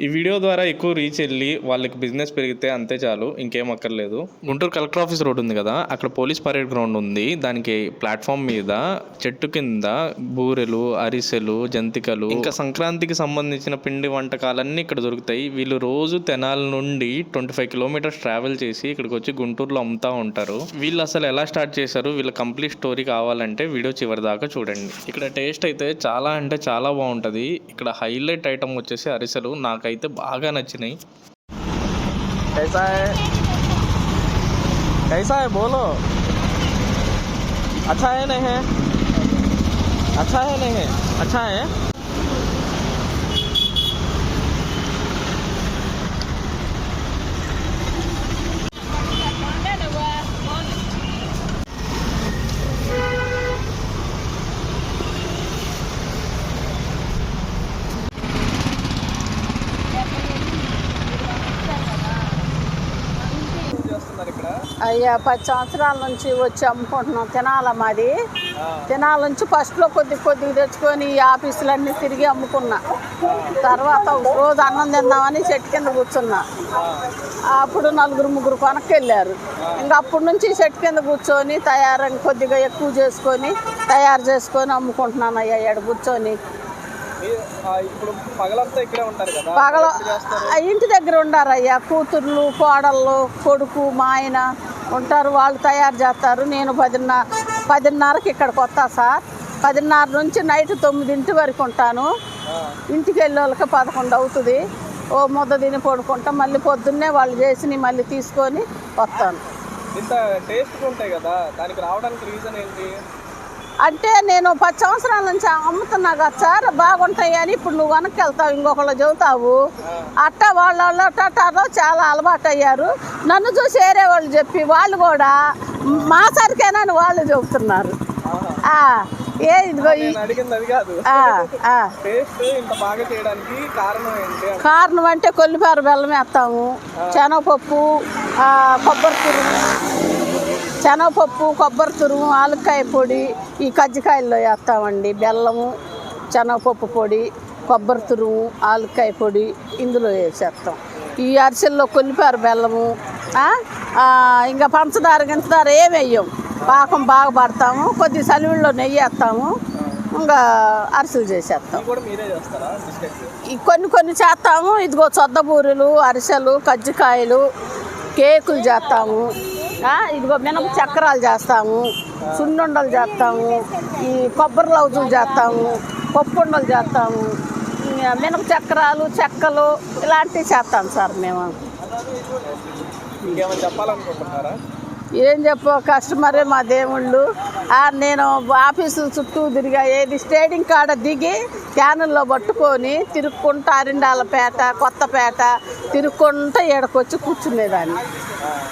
ఈ వీడియో ద్వారా ఎక్కువ రీచ్ వెళ్ళి వాళ్ళకి బిజినెస్ పెరిగితే అంతే చాలు ఇంకేం అక్కర్లేదు. గుంటూరు కలెక్టర్ ఆఫీస్ రోడ్ ఉంది కదా అక్కడ పోలీస్ పరేడ్ గ్రౌండ్ ఉంది. దానికి ప్లాట్ఫామ్ మీద చెట్టు కింద బూరెలు అరిసెలు జంతికలు ఇంకా సంక్రాంతికి సంబంధించిన పిండి వంటకాలన్నీ ఇక్కడ దొరుకుతాయి. వీళ్ళు రోజు తెనాల నుండి ట్వంటీ ఫైవ్ కిలోమీటర్స్ ట్రావెల్ చేసి ఇక్కడికి వచ్చి గుంటూరులో అమ్ముతా ఉంటారు. వీళ్ళు అసలు ఎలా స్టార్ట్ చేశారు? వీళ్ళ కంప్లీట్ స్టోరీ కావాలంటే వీడియో చివరి దాకా చూడండి. ఇక్కడ టేస్ట్ అయితే చాలా అంటే చాలా బాగుంటుంది. ఇక్కడ హైలైట్ ఐటమ్ వచ్చేసి అరిసెలు. నాకు నాకైతే कैसा है कैसा है बोलो अच्छा है नहीं है अच्छा है नहीं है अच्छा है అయ్యా పది సంవత్సరాల నుంచి వచ్చి అమ్ముకుంటున్నాం. తినాల మాది? తినాల నుంచి ఫస్ట్లో కొద్ది కొద్దిగా తెచ్చుకొని ఈ ఆఫీసులన్నీ తిరిగి అమ్ముకున్నా. తర్వాత రోజు అన్నం తిందామని చెట్టు కింద కూర్చున్నా. అప్పుడు నలుగురు ముగ్గురు కొనక్కి వెళ్ళారు ఇంకా అప్పటి నుంచి చెట్టు కింద కూర్చొని తయారు కొద్దిగా ఎక్కువ చేసుకొని తయారు చేసుకొని అమ్ముకుంటున్నాను అయ్యా ఇక్కడ కూర్చొని పగల ఇంటి దగ్గర ఉండారయ్యా. కూతుర్లు కోడళ్ళు కొడుకు మా ఆయన. ఉంటారు వాళ్ళు తయారు చేస్తారు. నేను పదిన్నర పదిన్నరకి ఇక్కడికి వస్తా సార్. పదిన్నర నుంచి నైట్ తొమ్మిదింటి వరకు ఉంటాను. ఇంటికి వెళ్ళే వాళ్ళకి పదకొండు అవుతుంది. ఓ ముద్ద తిని పడుకుంటా మళ్ళీ పొద్దున్నే వాళ్ళు చేసి మళ్ళీ తీసుకొని వస్తాను. ఇంత టేస్ట్గా ఉంటాయి కదా దానికి రావడానికి రీజన్ ఏంటి? అంటే నేను పది సంవత్సరాల నుంచి అమ్ముతున్నా కదా సార్ బాగుంటాయి అని ఇప్పుడు నువ్వు వెనక్కి వెళ్తావు ఇంకొకళ్ళు చెబుతావు. అట్ట వాళ్ళ టటాలో చాలా అలవాటు అయ్యారు నన్ను చూసి వేరే వాళ్ళు చెప్పి వాళ్ళు కూడా మా సరికేనని వాళ్ళు చెబుతున్నారు. ఏ ఇదిగో కారణం అంటే కొల్లిపార బెల్లం వేస్తాము శనగపప్పు కొబ్బరి శనగపప్పు కొబ్బరి తురుము ఆలుకాయ పొడి ఈ కజ్జికాయల్లో వేస్తామండి. బెల్లము శనగపప్పు పొడి కొబ్బరి తురుము ఆలుకాయ పొడి ఇందులో వేసేస్తాం. ఈ అరిసెల్లో కొల్లిపార బెల్లము ఇంకా పంచదార గించదార ఏమి వేయం. పాకం బాగా పడతాము కొద్ది సలివిలో నెయ్యి వేస్తాము ఇంకా అరిసెలు చేసేస్తాం. కొన్ని కొన్ని చేస్తాము ఇదిగో చొద్దబూరెలు అరిసెలు కజ్జికాయలు కేకులు చేస్తాము. ఇదిగో మినప చక్రాలు చేస్తాము సున్నుండలు చేస్తాము ఈ కొబ్బరి లౌజులు చేస్తాము పప్పుండలు చేస్తాము మినప చక్రాలు చెక్కలు ఇలాంటివి చేస్తాం సార్ మేము. ఏం చెప్పో కస్టమరే మా దేవుళ్ళు. నేను ఆఫీసు చుట్టూ తిరిగా ఏది స్టేడింగ్ కాడ దిగి క్యానుల్లో పట్టుకొని తిరుక్కుంటా అరిండాలపేట కొత్తపేట తిరుక్కుంటా ఏడకొచ్చి కూర్చునేదాన్ని.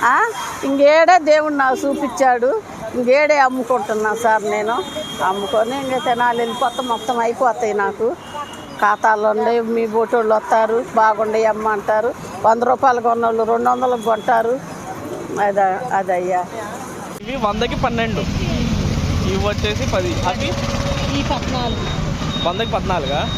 ఆ, ఇంకేడే దేవుడు నాకు చూపించాడు. ఇంకేడే అమ్ముకుంటున్నా సార్ నేను. అమ్ముకొని ఇంకా తినాలి. వెళ్ళిపోతా మొత్తం అయిపోతాయి నాకు. ఖాతాలో ఉండే మీ బోటోళ్ళు వస్తారు. బాగుండే అమ్మ అంటారు. వంద రూపాయలు కొన్నోళ్ళు రెండు వందలకు కొంటారు. అద అదయ్యా. ఇవి వందకి పన్నెండు. ఇవి వచ్చేసి పది. అవి? ఈ పద్నాలుగు. వందకి పద్నాలుగా?